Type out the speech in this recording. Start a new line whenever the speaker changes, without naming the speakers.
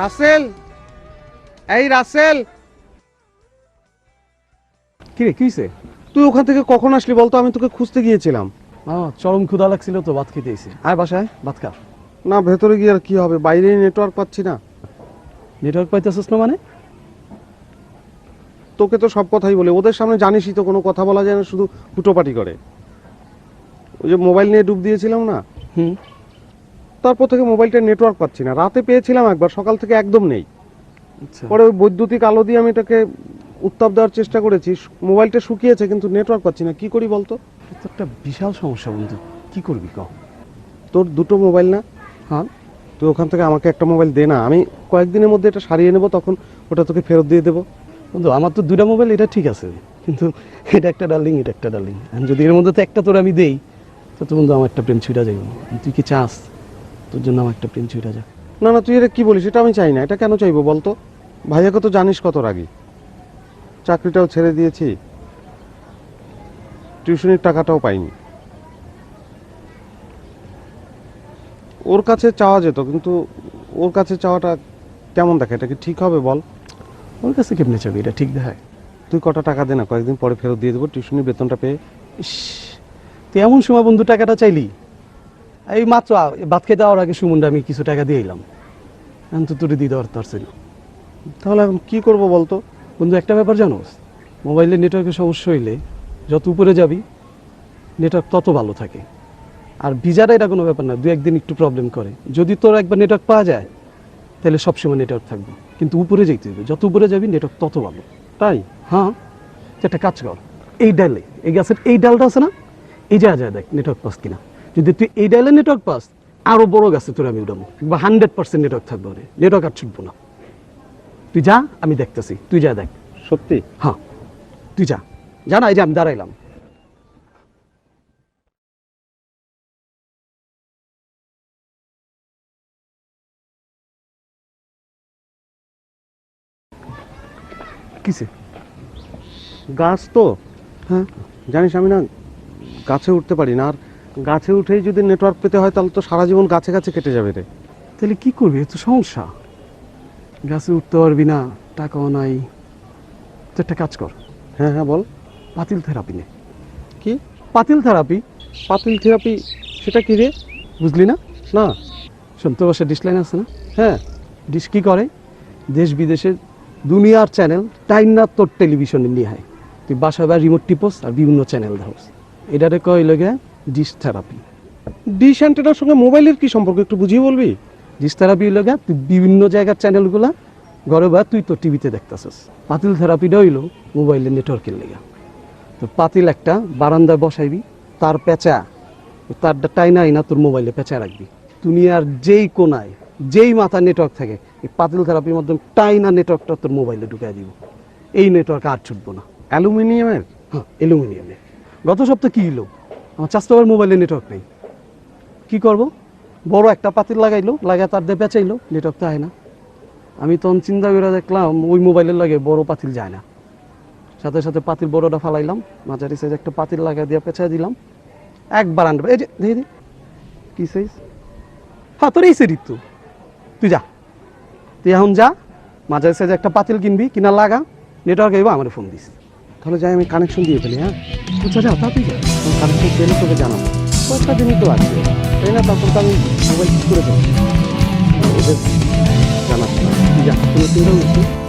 রাসেল! এই রাসেল!
কি রে কিসে
তুই ওখান থেকে কখন আসলি বলতো? আমি তোকে খুঁজতে গিয়েছিলাম।
চরম ক্ষুধা লাগছিল তো ভাত খেতে এসে। আয় বাসায়? ভাত খা।
না ভেতরে গিয়ে আর কি হবে? বাইরে নেটওয়ার্ক পাচ্ছি না।
নেটওয়ার্ক পাইতেছিস না মানে?
তোকে তো সব কথাই বলে। ওদের সামনে জানিসই তো কোনো কথা বলা যায় না শুধু হুটোপাটি করে। ওই যে মোবাইল নিয়ে ডুব দিয়েছিলাম না?
হুম।
তারপর থেকে মোবাইলটা নেটওয়ার্ক পাচ্ছি না। রাতে পেয়েছিলাম একবার সকাল থেকে একদম নেই।
আচ্ছা।
পরে ওই বৈদ্যুতিক আলো দিয়ে আমি এটাকে উত্তাপ দেওয়ার চেষ্টা করেছি। মোবাইলটা শুকিয়েছে কিন্তু নেটওয়ার্ক পাচ্ছি না। কি করি বলতো?
একটা বিশাল সমস্যা বন্ধু। কি করবি ক
তোর দুটো মোবাইল না?
হ্যাঁ।
তুই ওখান থেকে আমাকে একটা মোবাইল দে না। আমি কয়েকদিনের মধ্যে এটা সারিয়ে নেব তখন ওটা তোকে ফেরত দিয়ে দেবো।
বন্ধু আমার তো দুটা মোবাইল এটা ঠিক আছে। কিন্তু এটা একটা ডার্লিং এটা একটা ডার্লিং যদি এর মধ্যে তো একটা তোর আমি দেই তো তো বন্ধু আমার একটা প্রেম ছুঁড়া যাইব। তুই কি চাস? তোর জন্য আমার একটা প্রেম ছুঁড়া যা
না না তুই এটা কি বলিস? এটা আমি চাই না। এটা কেন চাইব বলতো ভাইয়াকে তো জানিস কত রাগি। চাকরিটাও ছেড়ে দিয়েছি। টিউশনির টাকাটাও পাইনি। ওর কাছে চাওয়া যেত কিন্তু ওর কাছে চাওয়াটা কেমন দেখে এটা কি ঠিক হবে বল?
ওর কাছে কেমনে চাবি? এটা ঠিক দেখায়।
তুই কটা টাকা দে না? কয়েকদিন পরে ফেরত দিয়ে দেবো টিউশনির বেতনটা পেয়ে।
ইস তুই এমন সময় বন্ধু টাকাটা চাইলি? এই মাত্র ভাত খেতে যাওয়ার আগে সুমনটা আমি কিছু টাকা দিয়ে এলাম। এখন তো তোর দিয়ে দেওয়ার পারছি না।
তাহলে এখন কি করব বলতো?
বন্ধু, একটা ব্যাপার জানোস মোবাইলের নেটওয়ার্কের সমস্যা হইলে যত উপরে যাবি নেটওয়ার্ক তত ভালো থাকে। আর ভিজাটা এটা কোনো ব্যাপার না, দু একদিন একটু প্রবলেম করে। যদি তোর একবার নেটওয়ার্ক পাওয়া যায়, তাহলে সবসময় নেটওয়ার্ক থাকবে। কিন্তু উপরে যেতে হবে। যত উপরে যাবি নেটওয়ার্ক তত ভালো।
তাই?
হ্যাঁ? তুই একটা কাজ কর। এই ডালে, এই গাছের এই ডালটা আছে না? এই যা যা দেখ নেটওয়ার্ক পাস কিনা। যদি তুই এই ডাইলে নেটওয়ার্ক পাস আরও বড় গাছে তোর আমি উঠাবো বা হান্ড্রেড পার্সেন্ট নেটওয়ার্ক থাকবে ওরে। নেটওয়ার্ক আর ছুটবো না। তুই যা আমি দেখতেছি। তুই যা দেখ।
সত্যি?
হ্যাঁ। তুই যা। যা না এই যে আমি দাঁড়াইলাম। কিসে?
গাছ তো।
হ্যাঁ।
জানিস আমি না গাছে উঠতে পারি না আর গাছে উঠেই যদি নেটওয়ার্ক পেতে হয় তাহলে তো সারা জীবন গাছে গাছে কেটে যাবে রে।
তাহলে কি করবি? তো সমস্যা। গাছে উঠতে পারবি না টাকাও নাই। তো একটা কাজ কর।
হ্যাঁ হ্যাঁ বল।
পাতিল থেরাপি নে।
কি?
পাতিল থেরাপি?
পাতিল থেরাপি সেটা কি রে?
বুঝলি না?
না।
শোন তোর বাসায় ডিশ লাইন আছে না?
হ্যাঁ।
ডিশ কি করে? দেশ বিদেশের দুনিয়ার চ্যানেল টাইম না তোর টেলিভিশনে নিয়ে হয় তুই বাসায় বা রিমোট টিপোস আর বিভিন্ন চ্যানেল ধাওস এটারে কয় লগে? ডিশ থেরাপি
ডিশ অ্যান্টেনার সঙ্গে মোবাইলের কি সম্পর্ক একটু বুঝিয়ে বলবি?
ডিশ থেরাপি লগে তুই বিভিন্ন জায়গার চ্যানেলগুলা ঘরে বা তুই তো টিভিতে দেখতেছিস। পাতিল থেরাপিটা হইল মোবাইলের নেটওয়ার্কের লেগে। তো পাতিল একটা বারান্দায় বসাইবি তার পেঁচা তার টাইনা আইনা তোর মোবাইলে পেঁচা রাখবি। দুনিয়ার যেই কোনায় যেই মাথা নেটওয়ার্ক থাকে এই পাতিল থেরাপির মাধ্যমে টাইনা নেটওয়ার্কটা তোর মোবাইলে ঢুকাই দিব। এই নেটওয়ার্ক আর ছুটবো না।
অ্যালুমিনিয়ামের?
হ্যাঁ অ্যালুমিনিয়ামে গত সপ্তাহে কী হলো আমার চাষটাবার মোবাইলে নেটওয়ার্ক নেই। কি করব? বড় একটা পাতিল লাগাইলো লাগায় তার দিয়ে বেচাইলো নেটওয়ার্ক তো হয় না। আমি তখন চিন্তা করে দেখলাম, ওই মোবাইলের লাগে বড় পাতিল যায় না। সাথে সাথে পাতিল বড়টা ফালাইলাম, মাঝারি সাইজ একটা পাতিল লাগাই দিয়ে পেঁচাই দিলাম। একবার আনবে। এই যে, দেখি কি সাইজ হ্যাঁ তোর এই সেরিত তো। তুই যা। তুই এখন যা, মাঝারি সাইজ একটা পাতিল কিনবি, কিনা লাগা নেটওয়ার্ক আইবা আমার ফোন দিস।
তাহলে যাই, আমি কানেকশন দিয়ে ফেলি হ্যাঁ?
আচ্ছা যা তাড়াতাড়ি যা।
কানেকশন পেলে তোকে জানাব। কয়েকটা দিনই তো আছে। তাই না? তখন তো আমি মোবাইল ঠিক করে দেবো। ওদের জানাচ্ছি না
তুই যা কোনো চিন্তা